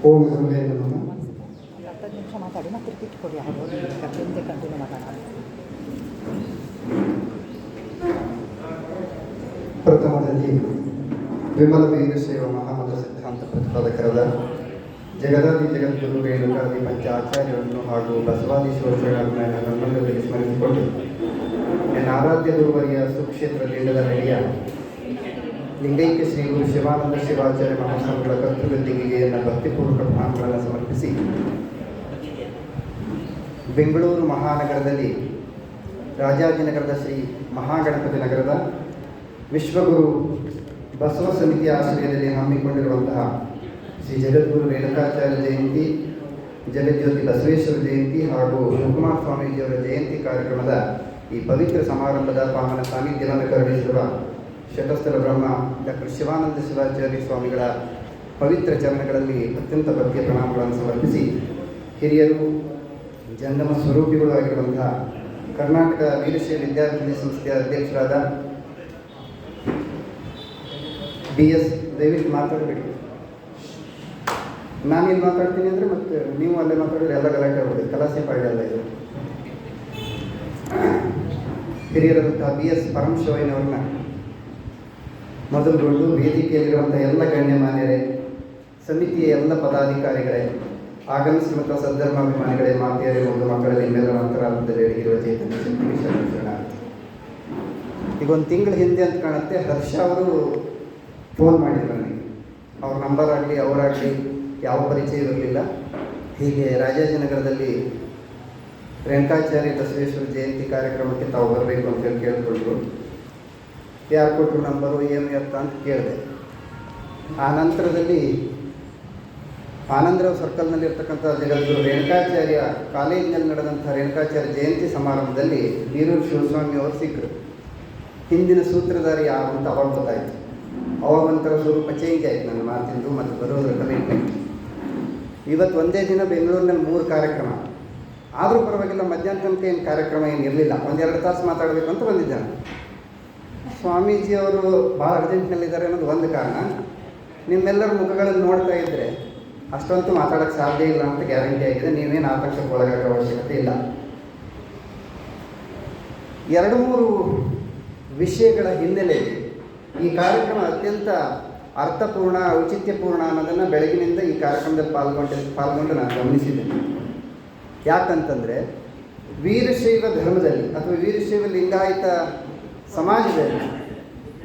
ಓಂ ಗುರುವೇ ನಮಃ ಮಾತಾಡಿ ಮತ್ತೆ ರಿಪೀಟ್ ಪ್ರಥಮದಲ್ಲಿ ವಿಮಲ ವೀರಶೈವ ಮಹಾಮತ ಸಿದ್ಧಾಂತ ಪ್ರತಿಪಾದಕರಾದ ಜಗದಾದಿ ಜಗದ್ಗುರು ರೇಣುಕಾದಿ ಪಂಚ ಆಚಾರ್ಯರನ್ನು ಹಾಗೂ ಬಸವಾದಿ ಶರಣರನ್ನ ನನ್ನೊಂದಿಗೆ ಸ್ಮರಿಸಿಕೊಂಡು ನನ್ನ ಆರಾಧ್ಯ ಗುರುವರಿಯ ಸುಕ್ಷೇತ್ರ ಲಿಂಗದ ನಡೆಯ ಲಿಂಗೈಕ್ಯ ಶ್ರೀ ಗುರು ಶಿವಾನಂದ ಶಿವಾಚಾರ್ಯ ಮಹಾಸ್ವಾಮಿಗಳ ಕರ್ತೃಗದ್ದಿಗೆ ನನ್ನ ಭಕ್ತಿಪೂರ್ವಕ ಪ್ರಣಾಮಗಳನ್ನು ಸಮರ್ಪಿಸಿ ಬೆಂಗಳೂರು ಮಹಾನಗರದಲ್ಲಿ ರಾಜಾಜಿನಗರದ ಶ್ರೀ ಮಹಾಗಣಪತಿ ನಗರದ ವಿಶ್ವಗುರು ಬಸವ ಸಮಿತಿಯ ಆಶ್ರಯದಲ್ಲಿ ಹಮ್ಮಿಕೊಂಡಿರುವಂತಹ ಶ್ರೀ ಜಗದ್ಗುರು ರೇಣುಕಾಚಾರ್ಯ ಜಯಂತಿ, ಜಗಜ್ಯೋತಿ ಬಸವೇಶ್ವರ ಜಯಂತಿ ಹಾಗೂ ಶಿವಕುಮಾರ ಸ್ವಾಮೀಜಿಯವರ ಜಯಂತಿ ಕಾರ್ಯಕ್ರಮದ ಈ ಪವಿತ್ರ ಸಮಾರಂಭದ ಪಾವನ ಸಾನ್ನಿಧ್ಯವನ್ನು ಕರುಣಿಸಿರುವ ಶತಸ್ಥಲ ಬ್ರಹ್ಮ, ಡಾಕ್ಟರ್ ಶಿವಾನಂದ ಶಿವಾಚಾರ್ಯ ಸ್ವಾಮಿಗಳ ಪವಿತ್ರ ಚರಣಗಳಲ್ಲಿ ಅತ್ಯಂತ ಭಕ್ತಿಯ ಪ್ರಣಾಮಗಳನ್ನು ಸಮರ್ಪಿಸಿ ಹಿರಿಯರು, ಜಂಗಮ ಸ್ವರೂಪಿಗಳು ಆಗಿರುವಂತಹ ಕರ್ನಾಟಕ ವೀರಶೈವ ವಿದ್ಯಾರ್ಥಿನಿ ಸಂಸ್ಥೆಯ ಅಧ್ಯಕ್ಷರಾದ ಬಿ ಎಸ್ ದಯವಿಟ್ಟು ಮಾತಾಡಬೇಡಿ. ನಾನೇನು ಮಾತಾಡ್ತೀನಿ ಅಂದರೆ ಮತ್ತೆ ನೀವು ಅಲ್ಲೇ ಮಾತಾಡಿದ್ರೆ ಎಲ್ಲ ಗಲಾಟೆ ಆಗುತ್ತೆ. ಕಲಾಸೆ ಪಾಡಿ ಅಲ್ಲ ಇದು. ಹಿರಿಯರಂತಹ ಬಿ ಎಸ್ ಪರಮಶಿವಯ್ಯನವ್ರನ್ನ ಮೊದಲುಗೊಂಡು ವೇದಿಕೆಯಲ್ಲಿರುವಂಥ ಎಲ್ಲ ಗಣ್ಯಮಾನ್ಯರೇ, ಸಮಿತಿಯ ಎಲ್ಲ ಪದಾಧಿಕಾರಿಗಳೇ ಆಗಮಿಸಿರುವಂಥ ಸದ್ಧರ್ಮಾಭಿಮಾನಿಗಳೇ, ಮಾತೆಯರೇ, ಒಂದು ಮಕ್ಕಳಲ್ಲಿ ನಿಮ್ಮೆಲ್ಲರ ಅಂತರಾಳದಲ್ಲಿ ಅಡಗಿರುವ ಈಗ ಒಂದು ತಿಂಗಳ ಹಿಂದೆ ಅಂತ ಕಾಣುತ್ತೆ, ಹರ್ಷ ಅವರು ಫೋನ್ ಮಾಡಿದ್ರು ನನಗೆ. ಅವ್ರ ನಂಬರ್ ಆಗಲಿ, ಅವರಾಗಲಿ, ಯಾವ ಪರಿಚಯ ಇರಲಿಲ್ಲ. ಹೀಗೆ ರಾಜಾಜಿನಗರದಲ್ಲಿ ರೇಣುಕಾಚಾರ್ಯ ಬಸವೇಶ್ವರ ಜಯಂತಿ ಕಾರ್ಯಕ್ರಮಕ್ಕೆ ತಾವು ಬರಬೇಕು ಅಂತ ಹೇಳಿ ಕೇಳಿಕೊಂಡ್ರು. ಯಾರು ಕೊಟ್ಟರು ನಂಬರು, ಏನು ಎತ್ತ ಅಂತ ಕೇಳಿದೆ. ಆ ನಂತರದಲ್ಲಿ ಆನಂದರಾವ್ ಸರ್ಕಲ್ನಲ್ಲಿರ್ತಕ್ಕಂಥ ಜಗದ್ಗುರು ರೇಣುಕಾಚಾರ್ಯ ಕಾಲೇಜಿನಲ್ಲಿ ನಡೆದಂಥ ರೇಣುಕಾಚಾರ್ಯ ಜಯಂತಿ ಸಮಾರಂಭದಲ್ಲಿ ಬೀರೂರು ಶಿವಸ್ವಾಮಿ ಅವರು ಸಿಕ್ಕರು. ಹಿಂದಿನ ಸೂತ್ರಧಾರಿ ಯಾರು ಅಂತ ಅವಾಗ ಗೊತ್ತಾಯಿತು. ಅವಾಗ ಒಂಥರ ಸ್ವರೂಪ ಚೇಂಜ್ ಆಯಿತು ನನ್ನ ಮಾತಿಂದು ಮತ್ತು ಬರೋದ್ರ ಕಮಿಟ್ಮೆಂಟ್ ಇವತ್ತು ಒಂದೇ ದಿನ ಬೆಂಗಳೂರಿನಲ್ಲಿ ಮೂರು ಕಾರ್ಯಕ್ರಮ. ಆದರೂ ಪರವಾಗಿಲ್ಲ, ಮಧ್ಯಾಹ್ನ ತನಕ ಏನು ಕಾರ್ಯಕ್ರಮ ಏನು ಇರಲಿಲ್ಲ ಒಂದೆರಡು ತಾಸು ಮಾತಾಡಬೇಕು ಅಂತ ಬಂದಿದ್ದಾನೆ. ಸ್ವಾಮೀಜಿಯವರು ಭಾಳ ಅರ್ಜೆಂಟ್ನಲ್ಲಿದ್ದಾರೆ ಅನ್ನೋದು ಒಂದು ಕಾರಣ. ನಿಮ್ಮೆಲ್ಲರ ಮುಖಗಳನ್ನು ನೋಡ್ತಾ ಇದ್ದರೆ ಅಷ್ಟೊಂದು ಮಾತಾಡೋಕ್ಕೆ ಸಾಧ್ಯ ಇಲ್ಲ ಅಂತ ಗ್ಯಾರಂಟಿ ಆಗಿದೆ. ನೀವೇನು ಆತಂಕಕ್ಕೆ ಒಳಗಾಗೋ ಅವಶ್ಯಕತೆ ಇಲ್ಲ. ಎರಡು ಮೂರು ವಿಷಯಗಳ ಹಿನ್ನೆಲೆಯಲ್ಲಿ ಈ ಕಾರ್ಯಕ್ರಮ ಅತ್ಯಂತ ಅರ್ಥಪೂರ್ಣ, ಔಚಿತ್ಯಪೂರ್ಣ ಅನ್ನೋದನ್ನು ಬೆಳಗಿನಿಂದ ಈ ಕಾರ್ಯಕ್ರಮದಲ್ಲಿ ಪಾಲ್ಗೊಂಡು ಪಾಲ್ಗೊಂಡು ನಾನು ಗಮನಿಸಿದ್ದೇನೆ ಯಾಕಂತಂದರೆ ವೀರಶೈವ ಧರ್ಮದಲ್ಲಿ ಅಥವಾ ವೀರಶೈವ ಲಿಂಗಾಯತ ಸಮಾಜದಲ್ಲಿ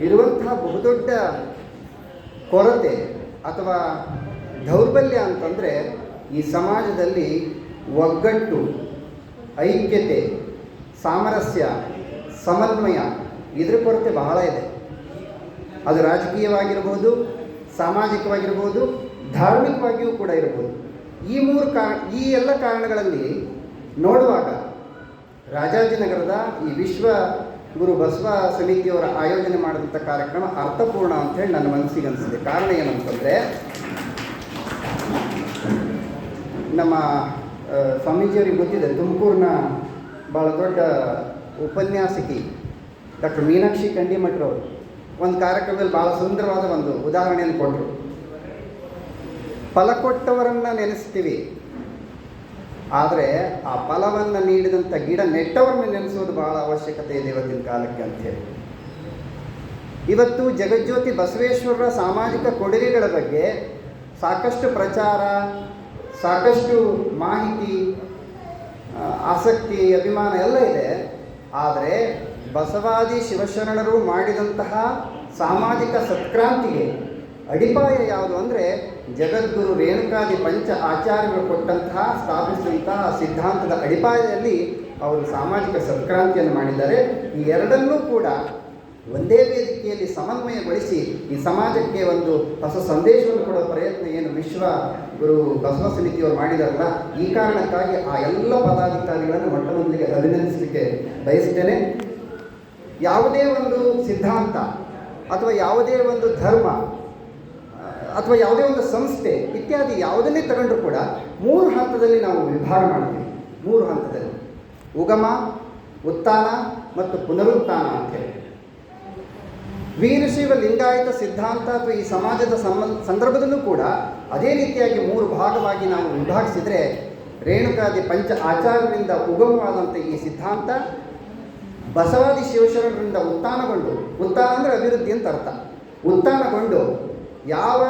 ಇರುವಂತಹ ಬಹುದೊಡ್ಡ ಕೊರತೆ ಅಥವಾ ದೌರ್ಬಲ್ಯ ಅಂತಂದರೆ ಈ ಸಮಾಜದಲ್ಲಿ ಒಗ್ಗಟ್ಟು, ಐಕ್ಯತೆ, ಸಾಮರಸ್ಯ, ಸಮನ್ವಯ ಇದರ ಕೊರತೆ ಬಹಳ ಇದೆ. ಅದು ರಾಜಕೀಯವಾಗಿರ್ಬೋದು, ಸಾಮಾಜಿಕವಾಗಿರ್ಬೋದು, ಧಾರ್ಮಿಕವಾಗಿಯೂ ಕೂಡ ಇರ್ಬೋದು. ಈ ಮೂರು ಕಾರಣ ಈ ಎಲ್ಲ ಕಾರಣಗಳಲ್ಲಿ ನೋಡುವಾಗ ರಾಜಾಜಿನಗರದ ಈ ವಿಶ್ವ ಗುರು ಬಸವ ಸಮಿತಿಯವರ ಆಯೋಜನೆ ಮಾಡಿದಂಥ ಕಾರ್ಯಕ್ರಮ ಅರ್ಥಪೂರ್ಣ ಅಂತ ಹೇಳಿ ನನ್ನ ಮನಸ್ಸಿಗೆ ಅನಿಸಿದೆ. ಕಾರಣ ಏನಂತಂದರೆ ನಮ್ಮ ಸ್ವಾಮೀಜಿಯವರಿಗೆ ಗೊತ್ತಿದೆ, ತುಮಕೂರಿನ ಭಾಳ ದೊಡ್ಡ ಉಪನ್ಯಾಸಕಿ ಡಾಕ್ಟರ್ ಮೀನಾಕ್ಷಿ ಕಂಡಿಮಠರು ಒಂದು ಕಾರ್ಯಕ್ರಮದಲ್ಲಿ ಭಾಳ ಸುಂದರವಾದ ಒಂದು ಉದಾಹರಣೆಯನ್ನು ಕೊಟ್ಟರು ಫಲ ಕೊಟ್ಟವರನ್ನು ನೆನೆಸ್ತೀವಿ. ಆದರೆ ಆ ಫಲವನ್ನು ನೀಡಿದಂಥ ಗಿಡ ನೆಟ್ಟವರನ್ನು ನೆನೆಸೋದು ಬಹಳ ಅವಶ್ಯಕತೆ ಇದೆ ಇವತ್ತಿನ ಕಾಲಕ್ಕೆ ಅಂಥೇಳಿ ಇವತ್ತು ಜಗಜ್ಯೋತಿ ಬಸವೇಶ್ವರರ ಸಾಮಾಜಿಕ ಕೊಡುಗೆಗಳ ಬಗ್ಗೆ ಸಾಕಷ್ಟು ಪ್ರಚಾರ, ಸಾಕಷ್ಟು ಮಾಹಿತಿ ಆಸಕ್ತಿ, ಅಭಿಮಾನ ಎಲ್ಲ ಇದೆ. ಆದರೆ ಬಸವಾದಿ ಶಿವಶರಣರು ಮಾಡಿದಂತಹ ಸಾಮಾಜಿಕ ಸತ್ಕ್ರಾಂತಿಗೆ ಅಡಿಪಾಯ ಯಾವುದು ಅಂದರೆ ಜಗದ್ಗುರು ರೇಣುಕಾದಿ ಪಂಚ ಆಚಾರ್ಯರು ಕೊಟ್ಟಂತಹ ಸ್ಥಾಪಿಸಿದಂತಹ ಸಿದ್ಧಾಂತದ ಅಡಿಪಾಯದಲ್ಲಿ ಅವರು ಸಾಮಾಜಿಕ ಸತ್ಕ್ರಾಂತಿಯನ್ನು ಮಾಡಿದ್ದಾರೆ. ಈ ಎರಡನ್ನೂ ಕೂಡ ಒಂದೇ ವೇದಿಕೆಯಲ್ಲಿ ಸಮನ್ವಯಗೊಳಿಸಿ ಈ ಸಮಾಜಕ್ಕೆ ಒಂದು ಹೊಸ ಸಂದೇಶವನ್ನು ಕೊಡುವ ಪ್ರಯತ್ನ ಏನು ವಿಶ್ವ ಗುರು ಬಸವ ಸಮಿತಿಯವರು ಮಾಡಿದಾರಲ್ಲ, ಈ ಕಾರಣಕ್ಕಾಗಿ ಆ ಎಲ್ಲ ಪದಾಧಿಕಾರಿಗಳನ್ನು ಮೊಟ್ಟಮೊದಲಿಗೆ ಅಭಿನಂದಿಸಲಿಕ್ಕೆ ಬಯಸ್ತೇನೆ. ಯಾವುದೇ ಒಂದು ಸಿದ್ಧಾಂತ ಅಥವಾ ಯಾವುದೇ ಒಂದು ಧರ್ಮ ಅಥವಾ ಯಾವುದೇ ಒಂದು ಸಂಸ್ಥೆ ಇತ್ಯಾದಿ ಯಾವುದನ್ನೇ ತಗೊಂಡ್ರು ಕೂಡ ಮೂರು ಹಂತದಲ್ಲಿ ನಾವು ವಿಭಾಗ ಮಾಡ್ತೀವಿ. ಮೂರು ಹಂತದಲ್ಲಿ. ಉಗಮ, ಉತ್ಥಾನ ಮತ್ತು ಪುನರುತ್ಥಾನ ಅಂತೇಳಿ ವೀರಶೈವ ಲಿಂಗಾಯತ ಸಿದ್ಧಾಂತ ಅಥವಾ ಈ ಸಮಾಜದ ಸಂಬಂಧ ಸಂದರ್ಭದಲ್ಲೂ ಕೂಡ ಅದೇ ರೀತಿಯಾಗಿ ಮೂರು ಭಾಗವಾಗಿ ನಾವು ವಿಭಾಗಿಸಿದರೆ ರೇಣುಕಾದಿ ಪಂಚ ಆಚಾರ್ಯರಿಂದ ಉಗಮವಾದಂಥ ಈ ಸಿದ್ಧಾಂತ, ಬಸವಾದಿ ಶಿವಶರಣರಿಂದ ಉತ್ಥಾನಗೊಂಡು, ಉತ್ಥಾನ ಅಂದರೆ ಅಭಿವೃದ್ಧಿ ಅಂತ ಅರ್ಥ. ಉತ್ಥಾನಗೊಂಡು ಯಾವ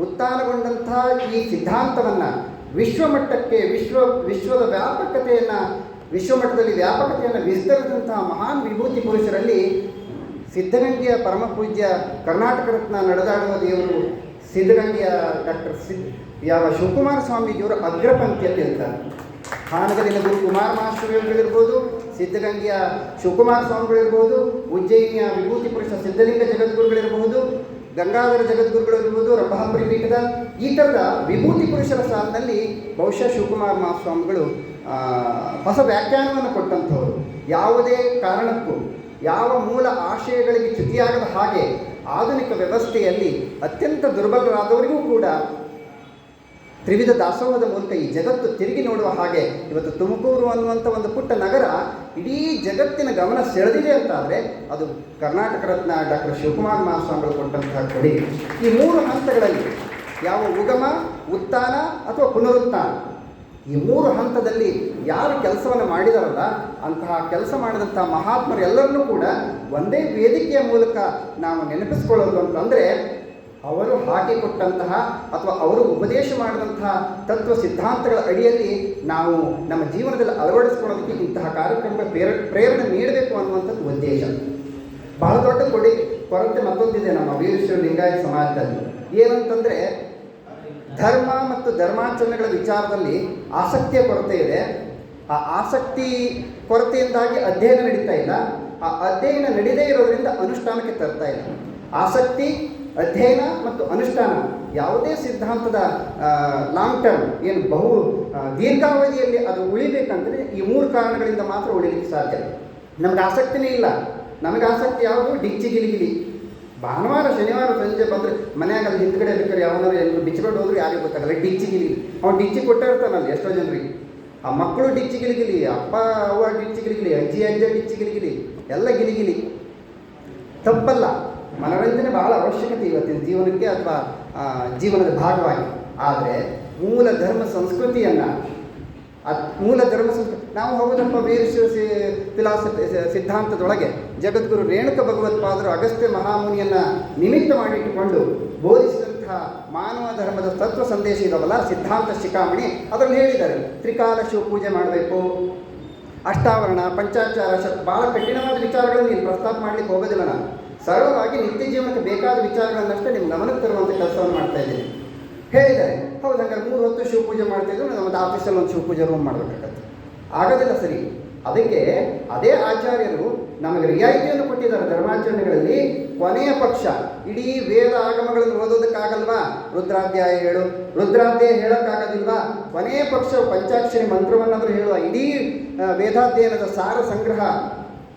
ಉತ್ಥಾನಗೊಂಡಂಥ ಈ ಸಿದ್ಧಾಂತವನ್ನು ವಿಶ್ವಮಟ್ಟಕ್ಕೆ ವಿಶ್ವ, ವಿಶ್ವದ ವ್ಯಾಪಕತೆಯನ್ನು, ವಿಶ್ವಮಟ್ಟದಲ್ಲಿ ವ್ಯಾಪಕತೆಯನ್ನು ವಿಸ್ತರಿಸಿದಂತಹ ಮಹಾನ್ ವಿಭೂತಿ ಪುರುಷರಲ್ಲಿ ಸಿದ್ಧಗಂಗೆಯ ಪರಮ ಪೂಜ್ಯ ಕರ್ನಾಟಕ ರತ್ನ ನಡೆದಾಡುವ ದೇವರು ಸಿದ್ಧಗಂಗೆಯ ಡಾಕ್ಟರ್ ಸಿದ್ ಯಾವ ಶಿವಕುಮಾರ ಸ್ವಾಮೀಜಿಯವರು ಅಗ್ರಪಂಕ್ತಿಯಲ್ಲಿ ಇರ್ತಾರೆ ಹಾನಗಲಿನ ಗುರು ಕುಮಾರ ಮಹಾಸ್ವಾಮಿಗಳಿರ್ಬೋದು ಸಿದ್ಧಗಂಗೆಯ ಶಿವಕುಮಾರ ಸ್ವಾಮಿಗಳಿರ್ಬೋದು, ಉಜ್ಜಯಿನಿಯ ವಿಭೂತಿ ಪುರುಷ ಸಿದ್ಧಲಿಂಗ ಜಗದ್ಗುರುಗಳಿರಬಹುದು ಗಂಗಾಧರ ಜಗದ್ಗುರುಗಳು ಇರ್ಬೋದು ರಂಭಾಪುರಿ ಪೀಠದ ಈ ಥರದ ವಿಭೂತಿ ಪುರುಷರ ಸಾಲಿನಲ್ಲಿ ಬಹುಶಃ ಶಿವಕುಮಾರ ಮಹಾಸ್ವಾಮಿಗಳು ಹೊಸ ವ್ಯಾಖ್ಯಾನವನ್ನು ಕೊಟ್ಟಂಥವರು. ಯಾವುದೇ ಕಾರಣಕ್ಕೂ, ಯಾವ ಮೂಲ ಆಶಯಗಳಿಗೆ ಚ್ಯುತಿಯಾಗದ ಹಾಗೆ ಆಧುನಿಕ ವ್ಯವಸ್ಥೆಯಲ್ಲಿ ಅತ್ಯಂತ ದುರ್ಬಲರಾದವರಿಗೂ ಕೂಡ ತ್ರಿವಿಧ ದಾಸೋಹದ ಮೂಲಕ ಈ ಜಗತ್ತು ತಿರುಗಿ ನೋಡುವ ಹಾಗೆ ಇವತ್ತು ತುಮಕೂರು ಅನ್ನುವಂಥ ಒಂದು ಪುಟ್ಟ ನಗರ ಇಡೀ ಜಗತ್ತಿನ ಗಮನ ಸೆಳೆದಿದೆ ಅಂತಾದರೆ ಅದು ಕರ್ನಾಟಕ ರತ್ನ ಡಾಕ್ಟರ್ ಶಿವಕುಮಾರ್ ಮಹಾಸ್ವಾಮಿಗಳು ಕೊಟ್ಟಂತಹ ಕೊಡುಗೆ ಈ ಮೂರು ಹಂತಗಳಲ್ಲಿ ಯಾವ ಉಗಮ, ಉತ್ಥಾನ ಅಥವಾ ಪುನರುತ್ಥಾನ? ಈ ಮೂರು ಹಂತದಲ್ಲಿ ಯಾರು ಕೆಲಸವನ್ನು ಮಾಡಿದಾರಲ್ಲ, ಅಂತಹ ಕೆಲಸ ಮಾಡಿದಂಥ ಮಹಾತ್ಮರೆಲ್ಲರನ್ನೂ ಕೂಡ ಒಂದೇ ವೇದಿಕೆಯ ಮೂಲಕ ನಾವು ನೆನಪಿಸ್ಕೊಳ್ಳೋದು ಅಂತಂದರೆ ಅವರು ಹಾಕಿಕೊಟ್ಟಂತಹ ಅಥವಾ ಅವರು ಉಪದೇಶ ಮಾಡಿದಂತಹ ತತ್ವ ಸಿದ್ಧಾಂತಗಳ ಅಡಿಯಲ್ಲಿ ನಾವು ನಮ್ಮ ಜೀವನದಲ್ಲಿ ಅಳವಡಿಸ್ಕೊಳ್ಳೋದಕ್ಕೆ ಇಂತಹ ಕಾರ್ಯಕ್ರಮ ಪ್ರೇರ, ಪ್ರೇರಣೆ ನೀಡಬೇಕು ಅನ್ನುವಂಥದ್ದು ಉದ್ದೇಶ. ಬಹಳ ದೊಡ್ಡ ಕೊಡಿ, ಕೊರತೆ ಮತ್ತೊಂದಿದೆ ನಮ್ಮ ವೀರಶ್ವರ ಲಿಂಗಾಯತ ಸಮಾಜದಲ್ಲಿ. ಏನಂತಂದರೆ, ಧರ್ಮ ಮತ್ತು ಧರ್ಮಾಚರಣೆಗಳ ವಿಚಾರದಲ್ಲಿ ಆಸಕ್ತಿಯ ಕೊರತೆ ಇದೆ. ಆ ಆಸಕ್ತಿ ಕೊರತೆಯಿಂದಾಗಿ ಅಧ್ಯಯನ ನಡೀತಾ ಇಲ್ಲ. ಆ ಅಧ್ಯಯನ ನಡೀದೇ ಇರೋದ್ರಿಂದ ಅನುಷ್ಠಾನಕ್ಕೆ ತರ್ತಾ ಇಲ್ಲ. ಆಸಕ್ತಿ ಅಧ್ಯಯನ ಮತ್ತು ಅನುಷ್ಠಾನ ಯಾವುದೇ ಸಿದ್ಧಾಂತದ ಲಾಂಗ್ ಟರ್ಮ್ ಏನು ಬಹು ದೀರ್ಘಾವಧಿಯಲ್ಲಿ ಅದು ಉಳಿಬೇಕಂದರೆ ಈ ಮೂರು ಕಾರಣಗಳಿಂದ ಮಾತ್ರ ಉಳಿಲಿಕ್ಕೆ ಸಾಧ್ಯ. ನಮಗೆ ಆಸಕ್ತಿನೇ ಇಲ್ಲ. ನಮಗೆ ಆಸಕ್ತಿ ಯಾವುದು? ಡಿಚ್ಚಿ ಗಿಲಿಗಿಲಿ ಭಾನುವಾರ, ಶನಿವಾರ ಸಂಜೆ ಬಂದರೆ ಮನೆಯಾಗ ಅಲ್ಲಿ ಹಿಂದ್ಗಡೆ ಬೇಕಾದ್ರೆ ಯಾವನಾರು ಎಲ್ಲರೂ ಬಿಚ್ಚಿಕೊಂಡು ಹೋದ್ರು ಯಾರಿಗೂ ಗೊತ್ತಾಗಲ್ಲ. ಡಿಚ್ಚಿ ಗಿಲಿಗಿಲಿ ಅವ್ನು ಡಿಚ್ಚಿ ಕೊಟ್ಟಿರ್ತಾನಲ್ಲಿ ಎಷ್ಟೋ ಜನರಿಗೆ. ಆ ಮಕ್ಕಳು ಡಿಚ್ಚಿ ಗಿಲಿಗಿಲಿ ಅಪ್ಪ, ಅವ್ವ ಡಿಚ್ಚಿ ಗಿಲಿಗಿಲಿ ಅಜ್ಜಿ, ಅಜ್ಜ ಡಿಚ್ಚಿ ಗಿಲಿಗಿಲಿ ಎಲ್ಲ ಗಿಲಿಗಿಲಿ ತಪ್ಪಲ್ಲ. ಮನೋರಂಜನೆ ಬಹಳ ಅವಶ್ಯಕತೆ ಇವತ್ತಿನ ಜೀವನಕ್ಕೆ ಅಥವಾ ಜೀವನದ ಭಾಗವಾಗಿ. ಆದರೆ ಮೂಲ ಧರ್ಮ ಸಂಸ್ಕೃತಿಯನ್ನು, ಅದು ಮೂಲ ಧರ್ಮ ಸಂಸ್ಕೃತಿ, ನಾವು ಹೋಗೋದಪ್ಪ ವೀರಶಿವ ಫಿಲಾಸಫಿ ಸಿದ್ಧಾಂತದೊಳಗೆ ಜಗದ್ಗುರು ರೇಣುಕ ಭಗವತ್ಪಾದರು ಅಗಸ್ತ್ಯ ಮಹಾಮುನಿಯನ್ನು ನಿಮಿತ್ತ ಮಾಡಿಟ್ಟುಕೊಂಡು ಬೋಧಿಸಿದಂತಹ ಮಾನವ ಧರ್ಮದ ತತ್ವ ಸಂದೇಶ ಇದವಲ್ಲ, ಸಿದ್ಧಾಂತ ಶಿಖಾಮಣಿ, ಅದರಲ್ಲಿ ಹೇಳಿದ್ದಾರೆ. ತ್ರಿಕಾಲ ಶಿವ ಪೂಜೆ ಮಾಡಬೇಕು, ಅಷ್ಟಾವರಣ, ಪಂಚಾಚಾರ, ಶತ್ ಭಾಳ ಕಠಿಣವಾದ ವಿಚಾರಗಳನ್ನು ನೀನು ಪ್ರಸ್ತಾಪ ಮಾಡಲಿಕ್ಕೆ ಹೋಗೋದಿಲ್ಲ ನಾನು. ಸರಳವಾಗಿ ನಿತ್ಯ ಜೀವನಕ್ಕೆ ಬೇಕಾದ ವಿಚಾರಗಳನ್ನಷ್ಟೇ ನಿಮ್ಮ ಗಮನಕ್ಕೆ ತರುವಂಥ ಕೆಲಸವನ್ನು ಮಾಡ್ತಾ ಇದ್ದೀನಿ. ಹೇಳಿದ್ದಾರೆ, ಹೌದು ಹಂಗಾರೆ ಮೂರು ಹೊತ್ತು ಶಿವ ಪೂಜೆ ಮಾಡ್ತಿದ್ರು ನಮ್ಮದು ಆಫೀಸಲ್ಲಿ ಒಂದು ಶಿವ ಪೂಜೆ ರೂಮ್ ಮಾಡಬೇಕಾಗತ್ತೆ. ಆಗೋದಿಲ್ಲ ಸರಿ. ಅದಕ್ಕೆ ಅದೇ ಆಚಾರ್ಯರು ನಮಗೆ ರಿಯಾಯಿತಿಯನ್ನು ಕೊಟ್ಟಿದ್ದಾರೆ ಧರ್ಮಾಚರಣೆಗಳಲ್ಲಿ, ಕೊನೆಯ ಪಕ್ಷ, ಇಡೀ ವೇದ ಆಗಮಗಳನ್ನು ಓದೋದಕ್ಕಾಗಲ್ವಾ? ರುದ್ರಾಧ್ಯಾಯ ಹೇಳು. ರುದ್ರಾಧ್ಯಾಯ ಹೇಳೋಕ್ಕಾಗೋದಿಲ್ವಾ? ಕೊನೆಯ ಪಕ್ಷ, ಪಂಚಾಕ್ಷರಿ ಮಂತ್ರವನ್ನಾದರೂ ಹೇಳುವ ಇಡೀ ವೇದಾಧ್ಯಯನದ ಸಾರ ಸಂಗ್ರಹ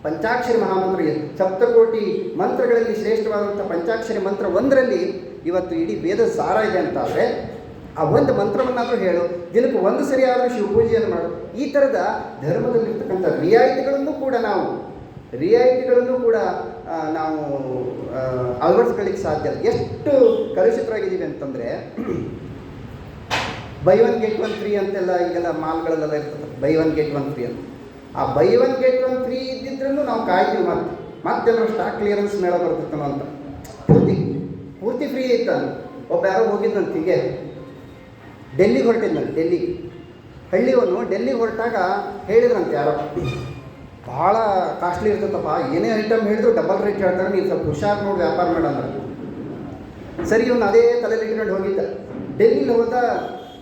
ಪಂಚಾಕ್ಷರಿ ಮಹಾಮಂತ್ರ ಸಪ್ತಕೋಟಿ ಮಂತ್ರಗಳಲ್ಲಿ ಶ್ರೇಷ್ಠವಾದಂಥ ಪಂಚಾಕ್ಷರಿ ಮಂತ್ರ ಒಂದರಲ್ಲಿ ಇವತ್ತು ಇಡೀ ವೇದ ಸಾರ ಇದೆ ಅಂತಾದರೆ, ಆ ಒಂದು ಮಂತ್ರವನ್ನಾದರೂ ಹೇಳು, ದಿನಕ್ಕೆ ಒಂದು ಸರಿಯಾದರೂ ಶಿವಪೂಜೆಯನ್ನು ಮಾಡು. ಈ ಥರದ ಧರ್ಮದಲ್ಲಿರ್ತಕ್ಕಂಥ ರಿಯಾಯಿತಿಗಳನ್ನು ಕೂಡ ನಾವು, ರಿಯಾಯಿತಿಗಳನ್ನು ಕೂಡ ನಾವು ಅಳವಡಿಸ್ಕೊಳ್ಳಿಕ್ಕೆ ಸಾಧ್ಯ. ಎಷ್ಟು ಕಲುಷಿತರಾಗಿದ್ದೀವಿ ಅಂತಂದರೆ, buy one get one free ಅಂತೆಲ್ಲ ಈಗೆಲ್ಲ ಮಾಲ್ಗಳಲ್ಲೆಲ್ಲ ಇರ್ತದೆ. Buy one get one free ಅಂತ. ಆ buy one get one free ಇದ್ದಿದ್ರೂ ನಾವು ಕಾಯ್ತೀವಿ ಮತ್ತೆ. ಮತ್ತೆಲ್ಲರೂ ಸ್ಟಾಕ್ ಕ್ಲಿಯರೆನ್ಸ್ ಮೇಳ ಬರ್ತಿತ್ತನೋ ಅಂತ. ಪೂರ್ತಿ ಪೂರ್ತಿ ಫ್ರೀ ಇತ್ತು ಒಬ್ಬ ಯಾರೋ ಹೋಗಿದ್ದಂತ ಹೀಗೆ. ಡೆಲ್ಲಿಗೆ ಹೊರಟಿದ್ನಂತೆ ಡೆಲ್ಲಿಗೆ ಹಳ್ಳಿಯವನು ಡೆಲ್ಲಿಗೆ ಹೊರಟಾಗ ಹೇಳಿದ್ರಂತೆ ಯಾರೋ. ಭಾಳ ಕಾಸ್ಟ್ಲಿ ಇರ್ತೈತಪ್ಪ. ಏನೇ ಐಟಮ್ ಹೇಳಿದ್ರು ಡಬಲ್ ರೇಟ್ ಹೇಳ್ತಾರೆ. ನೀನು ಸ್ವಲ್ಪ ಹುಷಾರು ನೋಡಿ ವ್ಯಾಪಾರ ಮಾಡಂದ್ರೆ ಸರಿ, ಇವನು ಅದೇ ತಲೆಲಿ ಇಟ್ಕೊಂಡು ಹೋಗಿದ್ದ. ಡೆಲ್ಲಿಲಿ ಹೋದ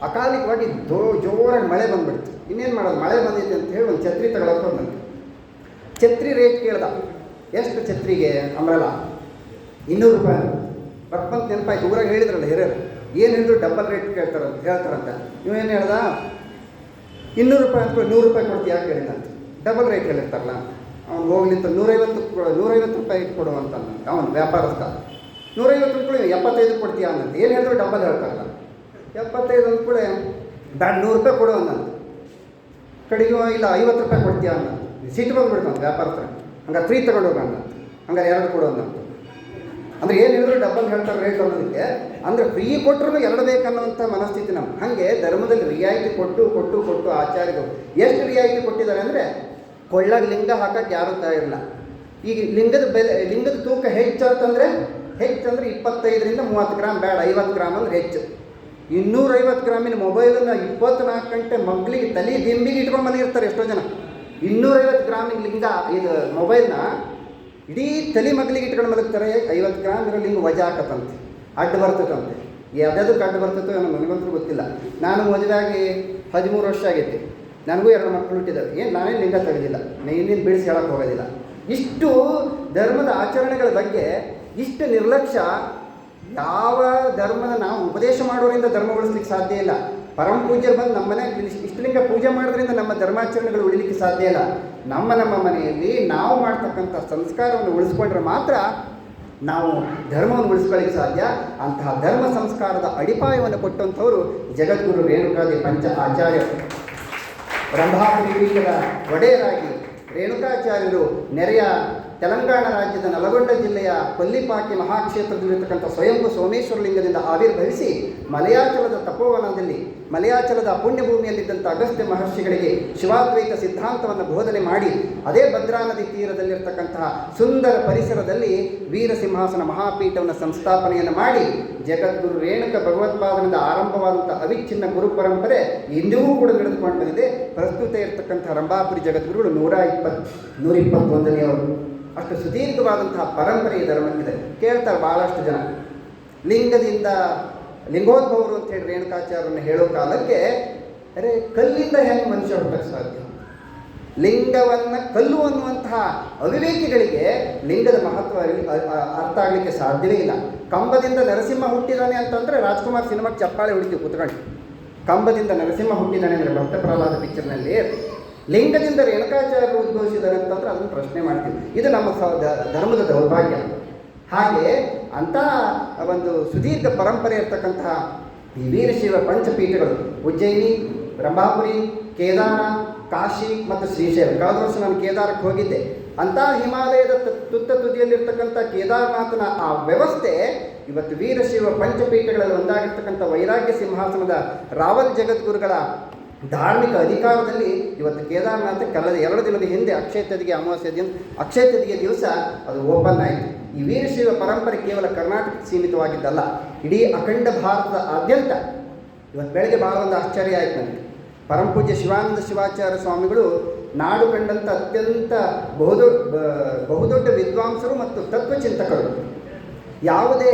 ಅಕಾಲಿಕವಾಗಿ ದೋ ಜೋರಾಗಿ ಮಳೆ ಬಂದ್ಬಿಡ್ತು. ಇನ್ನೇನು ಮಾಡೋದು? ಮಳೆ ಬಂದಿದೆ ಅಂತ ಹೇಳಿ ಒಂದು ಛತ್ರಿ ತಗೊಳಕ್ಕೆ ಬಂತು ಛತ್ರಿ ರೇಟ್ ಕೇಳ್ದ. ಎಷ್ಟು ಛತ್ರಿಗೆ? ಅಂಬ್ರಲ್ಲ, ಇನ್ನೂರು ರೂಪಾಯಿ ರಪ್ಪಂತ ನೆನಪಾಯ್ತು, ಊರಾಗ ಹೇಳಿದ್ರಲ್ಲ ಹಿರಿಯರು, ಏನು ಹೇಳಿದ್ರು ಡಬಲ್ ರೇಟ್ ಕೇಳ್ತಾರಂತ ಹೇಳ್ತಾರಂತ. ನೀವೇನು ಹೇಳ್ದ? ಇನ್ನೂರು ರೂಪಾಯಿ ಅಂತ ನೂರು ರೂಪಾಯಿ ಕೊಡ್ತೀವಿ ಯಾಕೆ ಹೇಳಿದಂತ ಡಬಲ್ ರೇಟ್ ಹೇಳಿರ್ತಾರಲ್ಲ ಅವ್ನು ಹೋಗ್ಲಿಂತ ನೂರೈವತ್ತು ನೂರೈವತ್ತು ರೂಪಾಯಿ ಕೊಡುವಂತ ಅವನು ವ್ಯಾಪಾರಸ್ಥ. ನೂರೈವತ್ತು ರೂಪಾಯಿ ಎಪ್ಪತ್ತೈದು ಕೊಡ್ತೀಯ ಅನ್ನಂತ ಏನು ಹೇಳಿದ್ರು ಡಬಲ್ ಹೇಳ್ತಾರಲ್ಲ. ಎಪ್ಪತ್ತೈದು ಅಂದ ಕೂಡ ಬ್ಯಾಡ್ ನೂರು ರೂಪಾಯಿ ಕೊಡು ಅಂದ. ಕಡೆಗೂ ಇಲ್ಲ, ಐವತ್ತು ರೂಪಾಯಿ ಕೊಡ್ತೀಯ ಅನ್ನಂತ ಸಿಟ್ಟು ಬಂದ್ಬಿಡ್ತಾನೆ ಹತ್ರ. ಹಂಗಾರೆ ಫ್ರೀ ತಗೊಂಡು ಹೋಗ ಅನ್ನಂತ ಹಂಗಾರೆ ಎರಡು ಕೊಡು ಅಂದ. ಅಂದ್ರೆ ಏನು ಹೇಳಿದ್ರು ಡಬ್ಬಲ್ ಹೇಳ್ತಾರೆ ರೇಟ್ ಅನ್ನೋದಕ್ಕೆ. ಅಂದ್ರೆ ಫ್ರೀ ಕೊಟ್ಟರು ಎರಡು ಬೇಕನ್ನುವಂಥ ಮನಸ್ಥಿತಿ ನಮ್ಗೆ. ಹಾಗೆ ಧರ್ಮದಲ್ಲಿ ರಿಯಾಯಿತಿ ಕೊಟ್ಟು ಕೊಟ್ಟು ಕೊಟ್ಟು ಆಚಾರ್ಯರು ಎಷ್ಟು ರಿಯಾಯಿತಿ ಕೊಟ್ಟಿದ್ದಾರೆ ಅಂದರೆ ಕೊಳ್ಳಾಗ ಲಿಂಗ ಹಾಕಕ್ಕೆ ಯಾರೂ ತಯಾರಿಲ್ಲ. ಈಗ ಲಿಂಗದ ಬೆಲೆ, ಲಿಂಗದ ತೂಕ ಹೆಚ್ಚಾತಂದ್ರೆ ಹೆಚ್ಚಂದ್ರೆ ಇಪ್ಪತ್ತೈದರಿಂದ ಮೂವತ್ತು ಗ್ರಾಮ್ ಬೇಡ, ಐವತ್ತು ಗ್ರಾಮ್ ಅಂದ್ರೆ ಹೆಚ್ಚು. ಇನ್ನೂರೈವತ್ತು ಗ್ರಾಮಿನ ಮೊಬೈಲನ್ನು ಇಪ್ಪತ್ನಾಲ್ಕು ಗಂಟೆ ಮಗ್ಳಿಗೆ ತಲೆ ದಿಂಬಿಗೆ ಇಟ್ಕೊಂಡು ಬಂದಿರ್ತಾರೆ ಎಷ್ಟೋ ಜನ. ಇನ್ನೂರೈವತ್ತು ಗ್ರಾಮಿನ ಲಿಂಗ ಇದು ಮೊಬೈಲ್ನ ಇಡೀ ತಲೆ ಮಗ್ಳಿಗೆ ಇಟ್ಕೊಂಡು ಮಲಗ್ತಾರೆ ಐವತ್ತು ಗ್ರಾಮ್ ಇರೋ ಲಿಂಗ ವಜಾ ಹಾಕತ್ತಂತೆ, ಅಡ್ಡ ಬರ್ತದಂತೆ ಯಾವ್ದಾದ್ರು ಅಡ್ಡ ಬರ್ತೈತೋ ಏನೋ ನನಗಂತೂ ಗೊತ್ತಿಲ್ಲ. ನಾನು ಮೊದಲಾಗಿ ಹದಿಮೂರು ವರ್ಷ ಆಗೈತೆ ನನಗೂ ಎರಡು ಮಕ್ಕಳು ಹುಟ್ಟಿದ್ದಾರೆ ಏನು, ನಾನೇನು ಲಿಂಗ ತೆಗೆದಿಲ್ಲ. ನೀನು ಬಿಡಿಸಿ ಹೇಳಕ್ಕೆ ಹೋಗೋದಿಲ್ಲ. ಇಷ್ಟು ಧರ್ಮದ ಆಚರಣೆಗಳ ಬಗ್ಗೆ ಇಷ್ಟು ನಿರ್ಲಕ್ಷ್ಯ ಯಾವ ಧರ್ಮದ ನಾವು ಉಪದೇಶ ಮಾಡೋರಿಂದ ಧರ್ಮ ಉಳಿಸ್ಲಿಕ್ಕೆ ಸಾಧ್ಯ ಇಲ್ಲ. ಪರಮ ಪೂಜ್ಯರು ಬಂದು ನಮ್ಮ ಇಷ್ಟು- ಇಷ್ಟಲಿಂಗ ಪೂಜೆ ಮಾಡೋದ್ರಿಂದ ನಮ್ಮ ಧರ್ಮಾಚರಣೆಗಳು ಉಳಿಲಿಕ್ಕೆ ಸಾಧ್ಯ ಇಲ್ಲ. ನಮ್ಮ ನಮ್ಮ ಮನೆಯಲ್ಲಿ ನಾವು ಮಾಡ್ತಕ್ಕಂಥ ಸಂಸ್ಕಾರವನ್ನು ಉಳಿಸ್ಕೊಂಡ್ರೆ ಮಾತ್ರ ನಾವು ಧರ್ಮವನ್ನು ಉಳಿಸ್ಕೊಳ್ಳಿಕ್ಕೆ ಸಾಧ್ಯ. ಅಂತಹ ಧರ್ಮ ಸಂಸ್ಕಾರದ ಅಡಿಪಾಯವನ್ನು ಕೊಟ್ಟಂಥವರು ಜಗದ್ಗುರು ರೇಣುಕಾದಿ ಪಂಚ ಆಚಾರ್ಯರು. ರಂಭಾಪುರಿ ಒಡೆಯರಾಗಿ ರೇಣುಕಾಚಾರ್ಯರು ನೆರೆಯ ತೆಲಂಗಾಣ ರಾಜ್ಯದ ನಲಗೊಂಡ ಜಿಲ್ಲೆಯ ಕೊಲ್ಲಿಪಾಕಿ ಮಹಾಕ್ಷೇತ್ರದಲ್ಲಿರ್ತಕ್ಕಂಥ ಸ್ವಯಂಭು ಸೋಮೇಶ್ವರ ಲಿಂಗದಿಂದ ಆವಿರ್ಭವಿಸಿ ಮಲಯಾಚಲದ ತಪೋವನದಲ್ಲಿ, ಮಲಯಾಚಲದ ಪುಣ್ಯಭೂಮಿಯಲ್ಲಿದ್ದಂಥ ಅಗಸ್ತ್ಯ ಮಹರ್ಷಿಗಳಿಗೆ ಶಿವಾದ್ವೈತ ಸಿದ್ಧಾಂತವನ್ನು ಬೋಧನೆ ಮಾಡಿ, ಅದೇ ಭದ್ರಾ ನದಿ ತೀರದಲ್ಲಿರ್ತಕ್ಕಂತಹ ಸುಂದರ ಪರಿಸರದಲ್ಲಿ ವೀರಸಿಂಹಾಸನ ಮಹಾಪೀಠವನ್ನು ಸಂಸ್ಥಾಪನೆಯನ್ನು ಮಾಡಿ ಜಗದ್ಗುರು ರೇಣುಕ ಭಗವತ್ಪಾದನದ ಆರಂಭವಾದಂಥ ಅವಿಚ್ಛಿನ್ನ ಗುರು ಪರಂಪರೆ ಇಂದಿಗೂ ಕೂಡ ನಡೆದುಕೊಂಡು ಬಂದಿದೆ. ಪ್ರಸ್ತುತ ಇರತಕ್ಕಂಥ ರಂಭಾಪುರಿ ಜಗದ್ಗುರುಗಳು ನೂರ ಇಪ್ಪತ್ತು ನೂರ ಇಪ್ಪತ್ತೊಂದನೆಯವರು ಅಷ್ಟು ಸುದೀರ್ಘವಾದಂತಹ ಪರಂಪರೆ ಈ ಧರ್ಮಕ್ಕಿದೆ. ಕೇಳ್ತಾರೆ ಭಾಳಷ್ಟು ಜನ. ಲಿಂಗದಿಂದ ಲಿಂಗೋದ್ಭವರು ಅಂತ ಹೇಳಿ ಹೇಳೋ ಕಾಲಕ್ಕೆ, ಅರೆ ಕಲ್ಲಿಂದ ಹೆಂಗೆ ಮನುಷ್ಯ ಹುಟ್ಟಕ್ಕೆ ಸಾಧ್ಯ? ಲಿಂಗವನ್ನು ಕಲ್ಲು ಅನ್ನುವಂತಹ ಅವಿವೇಕಿಗಳಿಗೆ ಲಿಂಗದ ಮಹತ್ವ ಅರ್ಥ ಆಗಲಿಕ್ಕೆ ಸಾಧ್ಯವೇ ಇಲ್ಲ. ಕಂಬದಿಂದ ನರಸಿಂಹ ಹುಟ್ಟಿದಾನೆ ಅಂತಂದ್ರೆ ರಾಜ್ಕುಮಾರ್ ಸಿನಿಮಾಕ್ಕೆ ಚಪ್ಪಾಳೆ ಹೊಡಿತೀವಿ ಕುತ್ಕೊಂಡು ಕಂಬದಿಂದ ನರಸಿಂಹ ಹುಟ್ಟಿದಾನೆ ಅಂದರೆ ಭಕ್ತ ಪ್ರಹ್ಲಾದ ಪಿಕ್ಚರ್ನಲ್ಲಿ ಲಿಂಗದಿಂದ ರೇಣುಕಾಚಾರ್ಯರು ಉದ್ಭವಿಸಿದ್ದಾರೆ ಅಂತಂದ್ರೆ ಅದನ್ನು ಪ್ರಶ್ನೆ ಮಾಡ್ತೀವಿ. ಇದು ನಮ್ಮ ಧರ್ಮದ ದೌರ್ಭಾಗ್ಯ. ಹಾಗೆ ಅಂತ ಒಂದು ಸುದೀರ್ಘ ಪರಂಪರೆ ಇರ್ತಕ್ಕಂತಹ ಈ ವೀರಶೈವ ಪಂಚಪೀಠಗಳು, ಉಜ್ಜಯಿನಿ, ಬ್ರಹ್ಮಾಪುರಿ, ಕೇದಾರ, ಕಾಶಿ ಮತ್ತು ಶ್ರೀಶೈಲ. ಕಳೆದ ವರ್ಷ ನಾನು ಕೇದಾರಕ್ಕೆ ಹೋಗಿದ್ದೆ. ಅಂಥ ಹಿಮಾಲಯದ ತುತ್ತ ತುದಿಯಲ್ಲಿರ್ತಕ್ಕಂಥ ಕೇದಾರನಾಥನ ಆ ವ್ಯವಸ್ಥೆ ಇವತ್ತು ವೀರಶಿವ ಪಂಚಪೀಠಗಳಲ್ಲಿ ಒಂದಾಗಿರ್ತಕ್ಕಂಥ ವೈರಾಗ್ಯ ಸಿಂಹಾಸನದ ರಾವಲ್ ಜಗದ್ಗುರುಗಳ ಧಾರ್ಮಿಕ ಅಧಿಕಾರದಲ್ಲಿ ಇವತ್ತು ಕೇದಾರನಾಥ ಕಳೆದ ಎರಡು ದಿನದ ಹಿಂದೆ ಅಕ್ಷಯ ತದಿಗೆ ಅಮಾವಾಸ್ಯ ದಿನ, ಅಕ್ಷಯ ತದಿಗೆ ದಿವಸ ಅದು ಓಪನ್ ಆಯಿತು. ಈ ವೀರಶಿವ ಪರಂಪರೆ ಕೇವಲ ಕರ್ನಾಟಕಕ್ಕೆ ಸೀಮಿತವಾಗಿದ್ದಲ್ಲ, ಇಡೀ ಅಖಂಡ ಭಾರತದ ಆದ್ಯಂತ ಇವತ್ತು ಬೆಳಗ್ಗೆ ಭಾಳ ಒಂದು ಆಶ್ಚರ್ಯ ಆಯಿತು ನನಗೆ. ಪರಂಪೂಜ್ಯ ಶಿವಾನಂದ ಶಿವಾಚಾರ್ಯ ಸ್ವಾಮಿಗಳು ನಾಡು ಕಂಡಂಥ ಅತ್ಯಂತ ಬಹುದೊಡ್ಡ ಬಹುದೊಡ್ಡ ವಿದ್ವಾಂಸರು ಮತ್ತು ತತ್ವಚಿಂತಕರು. ಯಾವುದೇ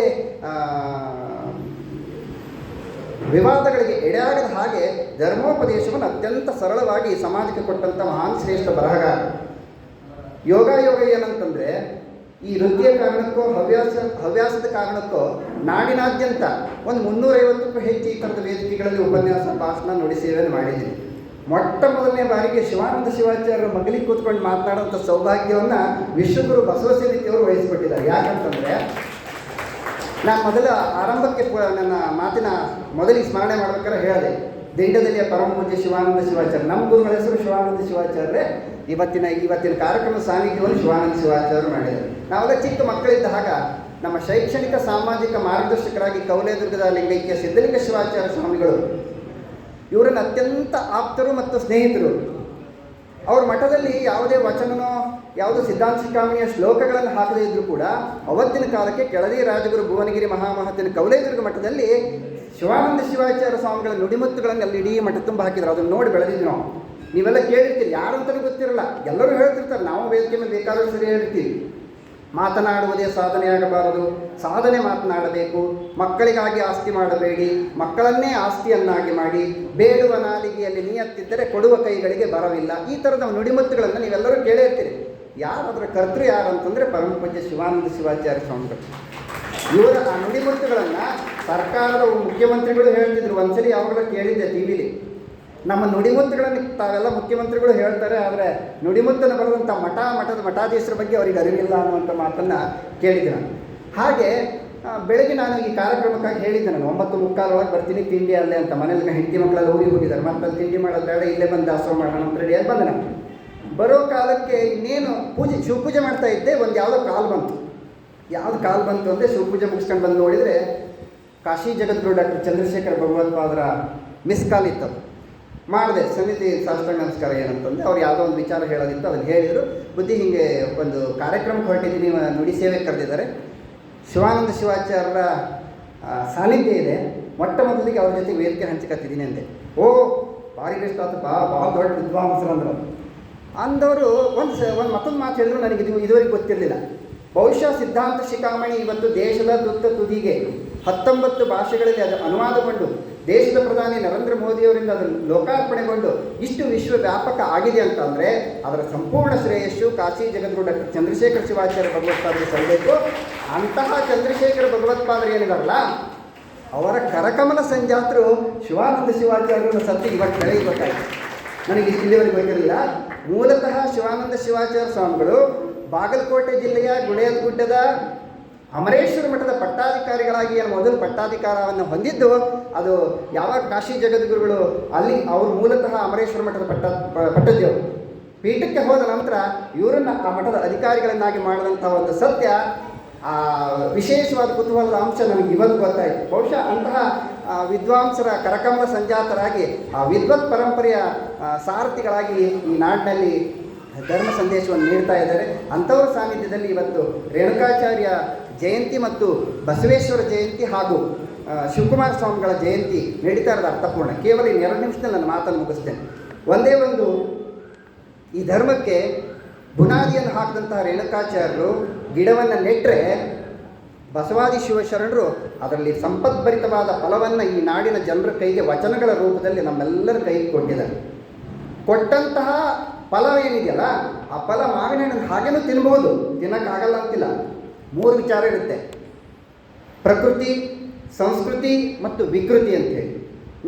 ವಿವಾದಗಳಿಗೆ ಎಡೆಯಾಗದ ಹಾಗೆ ಧರ್ಮೋಪದೇಶವನ್ನು ಅತ್ಯಂತ ಸರಳವಾಗಿ ಸಮಾಜಕ್ಕೆ ಕೊಟ್ಟಂಥ ಮಹಾನ್ ಶ್ರೇಷ್ಠ ಬರಹಗಾರ. ಯೋಗ ಯೋಗ ಏನಂತಂದರೆ, ಈ ವೃತ್ತಿಯ ಕಾರಣಕ್ಕೋ, ಹವ್ಯಾಸ, ಹವ್ಯಾಸದ ಕಾರಣಕ್ಕೋ ನಾಡಿನಾದ್ಯಂತ ಒಂದು ಮುನ್ನೂರೈವತ್ತಕ್ಕೂ ಹೆಚ್ಚು ಈ ಥರದ ವೇದಿಕೆಗಳಲ್ಲಿ ಉಪನ್ಯಾಸ, ಭಾಷಣ ನುಡಿ ಸೇವೆಯನ್ನು ಮಾಡಿದ್ದೀನಿ. ಮೊಟ್ಟ ಮೊದಲನೇ ಬಾರಿಗೆ ಶಿವಾನಂದ ಶಿವಾಚಾರ್ಯರ ಮಗಲಿಗೆ ಕೂತ್ಕೊಂಡು ಮಾತನಾಡುವಂಥ ಸೌಭಾಗ್ಯವನ್ನು ವಿಶ್ವಗುರು ಬಸವಸೇನಿತಿಯವರು ವಹಿಸಿಕೊಟ್ಟಿದ್ದಾರೆ. ಯಾಕಂತಂದರೆ ನಾನು ಮೊದಲ ಆರಂಭಕ್ಕೆ ನನ್ನ ಮಾತಿನ ಮೊದಲಿಗೆ ಸ್ಮರಣೆ ಮಾಡ್ಬೇಕಾದ್ರೆ ಹೇಳಿದೆ, ದಿಂಡದಲ್ಲಿಯ ಪರಮ ಪೂಜ್ಯ ಶಿವಾನಂದ ಶಿವಾಚಾರ್ಯ. ನಮ್ಮ ಗುರುಗಳ ಹೆಸರು ಶಿವಾನಂದ ಶಿವಾಚಾರ್ಯರೇ. ಇವತ್ತಿನ ಇವತ್ತಿನ ಕಾರ್ಯಕ್ರಮ ಸಾನ್ನಿಧ್ಯವನ್ನು ಶಿವಾನಂದ ಶಿವಾಚಾರ್ಯರು ಮಾಡಿದರು. ನಾವೆಲ್ಲ ಚಿಕ್ಕ ಮಕ್ಕಳಿದ್ದಾಗ ನಮ್ಮ ಶೈಕ್ಷಣಿಕ, ಸಾಮಾಜಿಕ ಮಾರ್ಗದರ್ಶಕರಾಗಿ ಕೌಲೇದುರ್ಗದ ಲಿಂಗೈಕ್ಯ ಸಿದ್ಧಲಿಂಗ ಶಿವಾಚಾರ್ಯ ಸ್ವಾಮಿಗಳು ಇವರನ್ನು ಅತ್ಯಂತ ಆಪ್ತರು ಮತ್ತು ಸ್ನೇಹಿತರು. ಅವ್ರ ಮಠದಲ್ಲಿ ಯಾವುದೇ ವಚನನೋ, ಯಾವುದೋ ಸಿದ್ಧಾಂತ ಶಿಖಾಮಣಿಯ ಶ್ಲೋಕಗಳನ್ನು ಹಾಕದೇ ಇದ್ದರೂ ಕೂಡ ಅವತ್ತಿನ ಕಾಲಕ್ಕೆ ಕೆಳದಿ ರಾಜಗುರು ಭುವನಗಿರಿ ಮಹಾಮಹತ್ತಿನ ಕೌಲೇದುರ್ಗ ಮಠದಲ್ಲಿ ಶಿವಾನಂದ ಶಿವಾಚಾರ್ಯ ಸ್ವಾಮಿಗಳ ನುಡಿಮುತ್ತುಗಳನ್ನು ಅಲ್ಲಿ ಇಡೀ ಮಠ ತುಂಬ ಹಾಕಿದ್ರು. ಅದನ್ನು ನೋಡಿ ಬೆಳೆದಿದ್ವಿ ನಾವು. ನೀವೆಲ್ಲ ಕೇಳಿರ್ತೀರಿ. ಯಾರಂತಲೂ ಗೊತ್ತಿರಲ್ಲ. ಎಲ್ಲರೂ ಹೇಳ್ತಿರ್ತಾರೆ. ನಾವು ವೇದಿಕೆ ಮೇಲೆ ಬೇಕಾದರೂ ಸರಿ ಹೇಳ್ತೀವಿ ಮಾತನಾಡುವುದೇ ಸಾಧನೆಯಾಗಬಾರದು ಸಾಧನೆ ಮಾತನಾಡಬೇಕು. ಮಕ್ಕಳಿಗಾಗಿ ಆಸ್ತಿ ಮಾಡಬೇಡಿ. ಮಕ್ಕಳನ್ನೇ ಆಸ್ತಿಯನ್ನಾಗಿ ಮಾಡಿ ಬೇಡುವ ನಾಲಿಗೆಯಲ್ಲಿ ನಿಯತ್ತಿದ್ದರೆ ಕೊಡುವ ಕೈಗಳಿಗೆ ಬರವಿಲ್ಲ ಈ ಥರದ ನುಡಿಮುತ್ತುಗಳನ್ನು ನೀವೆಲ್ಲರೂ ಕೇಳಿರ್ತೀರಿ. ಯಾರಾದರೂ ಕರ್ತೃ ಯಾರು ಅಂತಂದರೆ ಪರಮಪೂಜ್ಯ ಶಿವಾನಂದ ಶಿವಾಚಾರ್ಯ ಸ್ವಾಮಿಗಳು. ಇವರ ಆ ನುಡಿಮುತ್ತುಗಳನ್ನು ಸರ್ಕಾರದ ಮುಖ್ಯಮಂತ್ರಿಗಳು ಹೇಳ್ತಿದ್ರು. ಒಂದ್ಸಲಿ ಯಾವಾಗಲೂ ಕೇಳಿದ್ದೆ ಟಿ ವಿಲಿ. ನಮ್ಮ ನುಡಿಮುತ್ತುಗಳನ್ನು ತಾವೆಲ್ಲ ಮುಖ್ಯಮಂತ್ರಿಗಳು ಹೇಳ್ತಾರೆ, ಆದರೆ ನುಡಿಮುತ್ತನ್ನು ಬರೆದಂಥ ಮಠ, ಮಠದ ಮಠಾಧೀಶರ ಬಗ್ಗೆ ಅವರಿಗೆ ಅರಿವಿಲ್ಲ ಅನ್ನುವಂಥ ಮಾತನ್ನು ಕೇಳಿದ್ದೆ ನಾನು. ಹಾಗೆ ಬೆಳಗ್ಗೆ ನಾನು ಈ ಕಾರ್ಯಕ್ರಮಕ್ಕಾಗಿ ಹೇಳಿದ್ದೆ ನಾನು, ಒಂಬತ್ತು ಮುಕ್ಕಾಲೊಳಗೆ ಬರ್ತೀನಿ, ತಿಂಡಿ ಅಲ್ಲೇ ಅಂತ. ಮನೇಲಿ ಹೆಂಡತಿ ಮಕ್ಕಳೆಲ್ಲ ಹೋಗಿ ಹೋಗಿದ್ದಾರೆ, ಮತ್ತೆ ಅಲ್ಲಿ ತಿಂಡಿ ಮಾಡೋದು ಬೇಡ, ಇಲ್ಲೇ ಬಂದು ದಾಸೋಹ ಮಾಡೋಣ ಅಂತ ರೆಡಿಯಾಗಿ ಬಂದೆ ನಾನು. ಬರೋ ಕಾಲಕ್ಕೆ ಇನ್ನೇನು ಪೂಜೆ, ಶಿವಪೂಜೆ ಮಾಡ್ತಾ ಇದ್ದೆ, ಒಂದು ಯಾವುದೋ ಕಾಲು ಬಂತು. ಯಾವ್ದು ಕಾಲು ಬಂತು ಅಂದರೆ ಶಿವಪೂಜೆ ಮುಗಿಸ್ಕೊಂಡು ಬಂದು ನೋಡಿದರೆ ಕಾಶಿ ಜಗದ್ಗುರು ಡಾಕ್ಟರ್ ಚಂದ್ರಶೇಖರ್ ಭಗವತ್ಪಾದರ ಮಿಸ್ ಕಾಲ್ ಇತ್ತು. ಮಾಡಿದೆ ಸಮಿತಿ ಸಾಷ್ಟಾಂಗ ನಮಸ್ಕಾರ ಏನಂತಂದ್ರೆ ಅವ್ರು ಯಾವುದೋ ಒಂದು ವಿಚಾರ ಹೇಳೋದಿತ್ತು, ಅದನ್ನು ಹೇಳಿದರು. ಬುದ್ಧಿ ಹೀಗೆ ಒಂದು ಕಾರ್ಯಕ್ರಮಕ್ಕೆ ಹೊರಟಿದ್ದೀನಿ ನುಡಿ ಸೇವೆ ಕರೆದಿದ್ದಾರೆ. ಶಿವಾನಂದ ಶಿವಾಚಾರ್ಯರ ಸಾನ್ನಿಧ್ಯ ಇದೆ. ಮೊಟ್ಟ ಮೊದಲಿಗೆ ಅವ್ರ ಜೊತೆ ವೇದಿಕೆ ಹಂಚಿಕತ್ತಿದ್ದೀನಿ ಅಂದೆ. ಓ, ಭಾರಿ ಬೆಸ್ಟ್ ಆತು ಬಾ ಭಾಳ ದೊಡ್ಡ ವಿದ್ವಾಂಸರು ಅಂದರು. ಅಂದವರು ಒಂದು ಸ, ಒಂದು ಮತ್ತೊಂದು ಮಾತು ಹೇಳಿದ್ರು, ನನಗೆ ಇದು ಇದುವರೆಗೆ ಗೊತ್ತಿರಲಿಲ್ಲ. ಬಹುಶಃ ಸಿದ್ಧಾಂತ ಶಿಖಾಮಣಿ ಇವತ್ತು ದೇಶದ ತುತ್ತ ತುದಿಗೆ ಹತ್ತೊಂಬತ್ತು ಭಾಷೆಗಳಲ್ಲಿ ಅದು ಅನುವಾದಗೊಂಡು ದೇಶದ ಪ್ರಧಾನಿ ನರೇಂದ್ರ ಮೋದಿಯವರಿಂದ ಅದು ಲೋಕಾರ್ಪಣೆಗೊಂಡು ಇಷ್ಟು ವಿಶ್ವ ವ್ಯಾಪಕ ಆಗಿದೆ ಅಂತಂದರೆ ಅದರ ಸಂಪೂರ್ಣ ಶ್ರೇಯಸ್ಸು ಕಾಶಿ ಜಗದ್ಗುರು ಡಾಕ್ಟರ್ ಚಂದ್ರಶೇಖರ ಶಿವಾಚಾರ್ಯ ಭಗವತ್ಪಾದರು ಸಲ್ಲಬೇಕು. ಅಂತಹ ಚಂದ್ರಶೇಖರ ಭಗವತ್ಪಾದರು ಏನಿದಾರಲ್ಲ, ಅವರ ಕರಕಮಲ ಸಂಜಾತರು ಶಿವಾನಂದ ಶಿವಾಚಾರ್ಯರ ಸತ್ಯ ಬೆಳಗ್ಗೆ ಗೊತ್ತಾಯಿತು ನನಗೆ ಇಲ್ಲಿವರೆಗೆ ಗೊತ್ತಿರಲಿಲ್ಲ. ಮೂಲತಃ ಶಿವಾನಂದ ಶಿವಾಚಾರ್ಯ ಸ್ವಾಮಿಗಳು ಬಾಗಲಕೋಟೆ ಜಿಲ್ಲೆಯ ಗುಡ್ಡದ ಅಮರೇಶ್ವರ ಮಠದ ಪಟ್ಟಾಧಿಕಾರಿಗಳಾಗಿ ಏನು ಮೊದಲು ಪಟ್ಟಾಧಿಕಾರವನ್ನು ಹೊಂದಿದ್ದು, ಅದು ಯಾವ ಕಾಶಿ ಜಗದ್ಗುರುಗಳು ಅಲ್ಲಿ ಅವರು ಮೂಲತಃ ಅಮರೇಶ್ವರ ಮಠದ ಪಟ್ಟ ಪಟ್ಟದ್ದೇವರು ಪೀಠಕ್ಕೆ ಹೋದ ನಂತರ ಇವರನ್ನು ಆ ಮಠದ ಅಧಿಕಾರಿಗಳನ್ನಾಗಿ ಮಾಡಿದಂಥ ಒಂದು ಸತ್ಯ, ಆ ವಿಶೇಷವಾದ ಕುತೂಹಲದ ಅಂಶ ನನಗೆ ಇವತ್ತು ಗೊತ್ತಾಯಿತು. ಬಹುಶಃ ಅಂತಹ ವಿದ್ವಾಂಸರ ಕರಕಂಬ ಸಂಜಾತರಾಗಿ, ಆ ವಿದ್ವತ್ ಪರಂಪರೆಯ ಸಾರಥಿಗಳಾಗಿ ಈ ನಾಡಿನಲ್ಲಿ ಧರ್ಮ ಸಂದೇಶವನ್ನು ನೀಡ್ತಾ ಇದ್ದಾರೆ. ಅಂಥವ್ರ ಸಾನ್ನಿಧ್ಯದಲ್ಲಿ ಇವತ್ತು ರೇಣುಕಾಚಾರ್ಯ ಜಯಂತಿ ಮತ್ತು ಬಸವೇಶ್ವರ ಜಯಂತಿ ಹಾಗೂ ಶಿವಕುಮಾರ ಸ್ವಾಮಿಗಳ ಜಯಂತಿ ನಡೀತಾ ಇರೋದು ಅರ್ಥಪೂರ್ಣ. ಕೇವಲ ಎರಡು ನಿಮಿಷದಲ್ಲಿ ನನ್ನ ಮಾತನ್ನು ಮುಗಿಸ್ತೇನೆ. ಒಂದೇ ಒಂದು, ಈ ಧರ್ಮಕ್ಕೆ ಬುನಾದಿಯನ್ನು ಹಾಕಿದಂತಹ ರೇಣುಕಾಚಾರ್ಯರು ಗಿಡವನ್ನು ನೆಟ್ಟರೆ ಬಸವಾದಿ ಶಿವಶರಣರು ಅದರಲ್ಲಿ ಸಂಪದ್ಭರಿತವಾದ ಫಲವನ್ನು ಈ ನಾಡಿನ ಜನರ ಕೈಗೆ ವಚನಗಳ ರೂಪದಲ್ಲಿ ನಮ್ಮೆಲ್ಲರ ಕೈಗೆ ಕೊಟ್ಟಿದ್ದಾರೆ. ಕೊಟ್ಟಂತಹ ಫಲ ಏನಿದೆಯಲ್ಲ ಆ ಫಲ ಮಾವಿನ ಹಣ್ಣನ್ನು ಹಾಗೇನೂ ತಿನ್ಬೋದು ತಿನ್ನೋಕ್ಕಾಗಲ್ಲ ಅಂತಿಲ್ಲ. ಮೂರು ವಿಚಾರ ಇರುತ್ತೆ. ಪ್ರಕೃತಿ, ಸಂಸ್ಕೃತಿ ಮತ್ತು ವಿಕೃತಿ ಅಂತೇಳಿ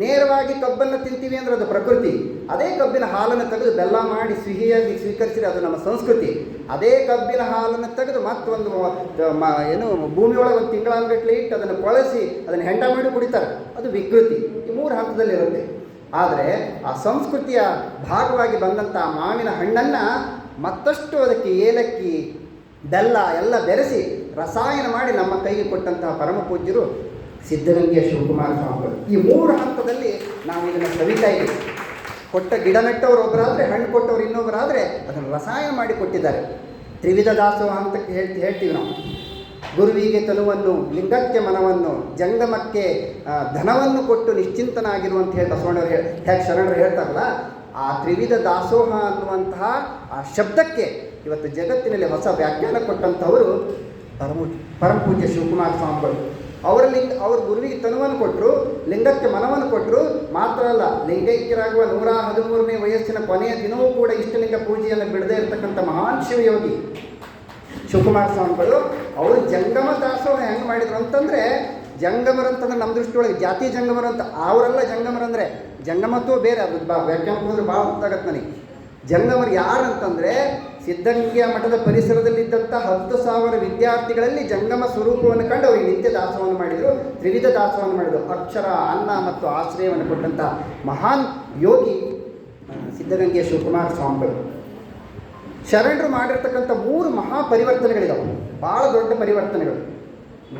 ನೇರವಾಗಿ ಕಬ್ಬನ್ನು ತಿಂತೀವಿ ಅಂದ್ರೆ ಅದು ಪ್ರಕೃತಿ. ಅದೇ ಕಬ್ಬಿನ ಹಾಲನ್ನು ತೆಗೆದು ಬೆಲ್ಲ ಮಾಡಿ ಸಿಹಿಯಾಗಿ ಸ್ವೀಕರಿಸಿದರೆ ಅದು ನಮ್ಮ ಸಂಸ್ಕೃತಿ. ಅದೇ ಕಬ್ಬಿನ ಹಾಲನ್ನು ತೆಗೆದು ಮತ್ತೊಂದು ಏನು, ಭೂಮಿಯೊಳಗೆ ಒಂದು ತಿಂಗಳಾನ್ಗಟ್ಲೆ ಇಟ್ಟು ಅದನ್ನು ಕೊಳಸಿ ಅದನ್ನು ಹೆಂಡ ಮಾಡಿ ಕುಡಿತಾರೆ. ಅದು ವಿಕೃತಿ. ಈ ಮೂರು ಹಂತದಲ್ಲಿರುತ್ತೆ ಆದರೆ ಆ ಸಂಸ್ಕೃತಿಯ ಭಾಗವಾಗಿ ಬಂದಂಥ ಮಾವಿನ ಹಣ್ಣನ್ನು ಮತ್ತಷ್ಟು ಅದಕ್ಕೆ ಏಲಕ್ಕಿ, ಬೆಲ್ಲ ಎಲ್ಲ ಬೆರೆಸಿ ರಸಾಯನ ಮಾಡಿ ನಮ್ಮ ಕೈಗೆ ಕೊಟ್ಟಂತಹ ಪರಮ ಪೂಜ್ಯರು ಸಿದ್ಧಗಂಗೆಯ ಶಿವಕುಮಾರ ಸ್ವಾಮಿಗಳು. ಈ ಮೂರು ಹಂತದಲ್ಲಿ ನಾವು ಇದನ್ನು ಸವಿತಾ ಇದ್ದೀವಿ. ಕೊಟ್ಟ ಗಿಡ ನೆಟ್ಟವರು ಒಬ್ಬರಾದರೆ ಹಣ್ಣು ಕೊಟ್ಟವರು ಇನ್ನೊಬ್ಬರಾದರೆ ಅದನ್ನು ರಸಾಯನ ಮಾಡಿ ಕೊಟ್ಟಿದ್ದಾರೆ. ತ್ರಿವಿಧ ದಾಸೋಹ ಅಂತ ಹೇಳ್ತಿ, ಹೇಳ್ತೀವಿ ನಾವು. ಗುರುವಿಗೆ ತನುವನ್ನು ಲಿಂಗಕ್ಕೆ ಮನವನ್ನು, ಜಂಗಮಕ್ಕೆ ಧನವನ್ನು ಕೊಟ್ಟು ನಿಶ್ಚಿಂತನಾಗಿರುವಂತ ಹೇಳಿ ಬಸವಣ್ಣವರು ಹೇಳಿ, ಹೇಗೆ ಶರಣರು ಹೇಳ್ತಾರಲ್ಲ, ಆ ತ್ರಿವಿಧ ದಾಸೋಹ ಅನ್ನುವಂತಹ ಆ ಶಬ್ದಕ್ಕೆ ಇವತ್ತು ಜಗತ್ತಿನಲ್ಲಿ ಹೊಸ ವ್ಯಾಖ್ಯಾನ ಕೊಟ್ಟಂಥವರು ಪರಮ ಪರಮ ಪೂಜ್ಯ ಶಿವಕುಮಾರ ಸ್ವಾಮಿಗಳು. ಅವರ ಲಿಂಗ ಅವ್ರ ಗುರುವಿಗೆ ತನುವನ್ನು ಕೊಟ್ಟರು ಲಿಂಗಕ್ಕೆ ಮನವನ್ನು ಕೊಟ್ಟರು ಮಾತ್ರ ಅಲ್ಲ, ಲಿಂಗೈಕ್ಯರಾಗುವ ನೂರ ಹದಿಮೂರನೇ ವಯಸ್ಸಿನ ಕೊನೆಯ ದಿನವೂ ಕೂಡ ಇಷ್ಟಲಿಂಗ ಪೂಜೆಯನ್ನು ಬಿಡದೇ ಇರತಕ್ಕಂಥ ಮಹಾನ್ ಶಿವಯೋಗಿ ಶಿವಕುಮಾರ ಸ್ವಾಮಿಗಳು, ಅವರು ಜಂಗಮ ದಾಸೋಹ ಹೆಂಗೆ ಮಾಡಿದ್ರು ಅಂತಂದರೆ ಜಂಗಮರಂತಂದ್ರೆ ನಮ್ಮ ದೃಷ್ಟಿಯೊಳಗೆ ಜಾತಿ ಜಂಗಮರ ಅಂತ, ಅವರೆಲ್ಲ ಜಂಗಮರಂದರೆ ಜಂಗಮತ್ವ ಬೇರೆ, ಅದು ಬಾ ವ್ಯಾಖ್ಯಾನ ಭಾಳ ಗೊತ್ತಾಗತ್ತೆ ನನಗೆ. ಜಂಗಮರು ಯಾರು ಅಂತಂದರೆ ಸಿದ್ಧಗಂಗೆಯ ಮಠದ ಪರಿಸರದಲ್ಲಿದ್ದಂಥ ಹತ್ತು ಸಾವಿರ ವಿದ್ಯಾರ್ಥಿಗಳಲ್ಲಿ ಜಂಗಮ ಸ್ವರೂಪವನ್ನು ಕಂಡು ಅವರಿಗೆ ನಿತ್ಯ ದಾಸವನ್ನು ಮಾಡಿದರು, ತ್ರಿವಿಧ ದಾಸವನ್ನು ಮಾಡಿದರು. ಅಕ್ಷರ, ಅನ್ನ ಮತ್ತು ಆಶ್ರಯವನ್ನು ಕೊಟ್ಟಂಥ ಮಹಾನ್ ಯೋಗಿ ಸಿದ್ಧಗಂಗೆಯ ಶಿವಕುಮಾರ ಸ್ವಾಮಿಗಳು. ಶರಣರು ಮಾಡಿರ್ತಕ್ಕಂಥ ಮೂರು ಮಹಾ ಪರಿವರ್ತನೆಗಳಿದಾವೆ. ಭಾಳ ದೊಡ್ಡ ಪರಿವರ್ತನೆಗಳು.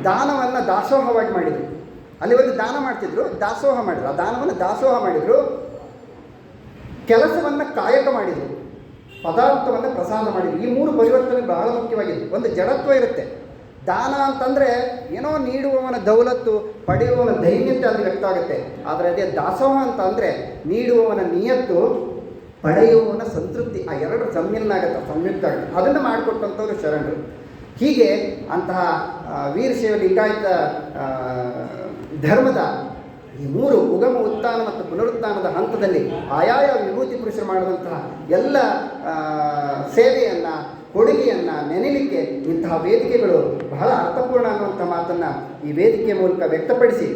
ದಾನವನ್ನು ದಾಸೋಹವಾಗಿ ಮಾಡಿದರು. ಒಂದು ದಾನ ಮಾಡ್ತಿದ್ರು, ದಾಸೋಹ ಮಾಡಿದ್ರು. ಆ ದಾನವನ್ನು ದಾಸೋಹ ಮಾಡಿದರು. ಕೆಲಸವನ್ನು ಕಾಯಕ ಮಾಡಿದರು, ಪದಾರ್ಥವನ್ನು ಪ್ರಸಾದ ಮಾಡಿದರು. ಈ ಮೂರು ಪರಿವರ್ತನೆ ಬಹಳ ಮುಖ್ಯವಾಗಿತ್ತು. ಒಂದು ಜಡತ್ವ ಇರುತ್ತೆ. ದಾನ ಅಂತಂದರೆ ಏನೋ ನೀಡುವವನ ದೌಲತ್ತು, ಪಡೆಯುವವನ ದೈನ್ಯತೆ ಅಲ್ಲಿ ವ್ಯಕ್ತ ಆಗುತ್ತೆ. ಆದರೆ ಅದೇ ದಾಸೋಹ ಅಂತ ಅಂದರೆ ನೀಡುವವನ ನಿಯತ್ತು, ಪಡೆಯುವವನ ಸಂತೃಪ್ತಿ, ಆ ಎರಡು ಸಮ್ಮಿಲನ ಆಗುತ್ತೆ ಸಂಯುಕ್ತ ಆಗುತ್ತೆ ಅದನ್ನು ಮಾಡಿಕೊಟ್ಟಂಥವ್ರು ಶರಣರು. ಹೀಗೆ ಅಂತಹ ವೀರಶೈವ ಲಿಂಗಾಯತ ಧರ್ಮದ ಈ ಮೂರು ಉಗಮ ಉತ್ಥಾನ ಮತ್ತು ಪುನರುತ್ಥಾನದ ಹಂತದಲ್ಲಿ ಆಯಾಯ ವಿಭೂತಿ ಪುರುಷರು ಮಾಡಿದಂತಹ ಎಲ್ಲ ಸೇವೆಯನ್ನು, ಕೊಡುಗೆಯನ್ನು ನೆನೆಲಿಕ್ಕೆ ಇಂತಹ ವೇದಿಕೆಗಳು ಬಹಳ ಅರ್ಥಪೂರ್ಣ ಅನ್ನುವಂಥ ಮಾತನ್ನು ಈ ವೇದಿಕೆಯ ಮೂಲಕ ವ್ಯಕ್ತಪಡಿಸಿ,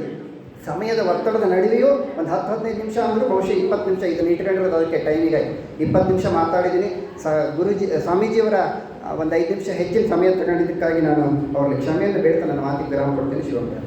ಸಮಯದ ಒತ್ತಡದ ನಡುವೆಯೂ ಒಂದು ಹತ್ತು, ಹದಿನೈದು ನಿಮಿಷ ಅಂದರೂ ಬಹುಶಃ ಇಪ್ಪತ್ತು ನಿಮಿಷ ಇದನ್ನು ಇಟ್ಕೊಂಡಿರೋದು ಅದಕ್ಕೆ ಟೈಮಿಗಾಗಿ ಇಪ್ಪತ್ತು ನಿಮಿಷ ಮಾತಾಡಿದ್ದೀನಿ. ಸ, ಗುರುಜಿ, ಸ್ವಾಮೀಜಿಯವರ ಒಂದು ಐದು ನಿಮಿಷ ಹೆಚ್ಚಿನ ಸಮಯ ತಗೊಂಡಿದ್ದಕ್ಕಾಗಿ ನಾನು ಅವರಿಗೆ ಕ್ಷಮೆಯನ್ನು ಬೇಡ್ತಾ ನನ್ನ ಮಾತಿಗೆ ವಿರಾಮ ಕೊಡ್ತೀನಿ. ಶಿವಮೊಗ್ಗ.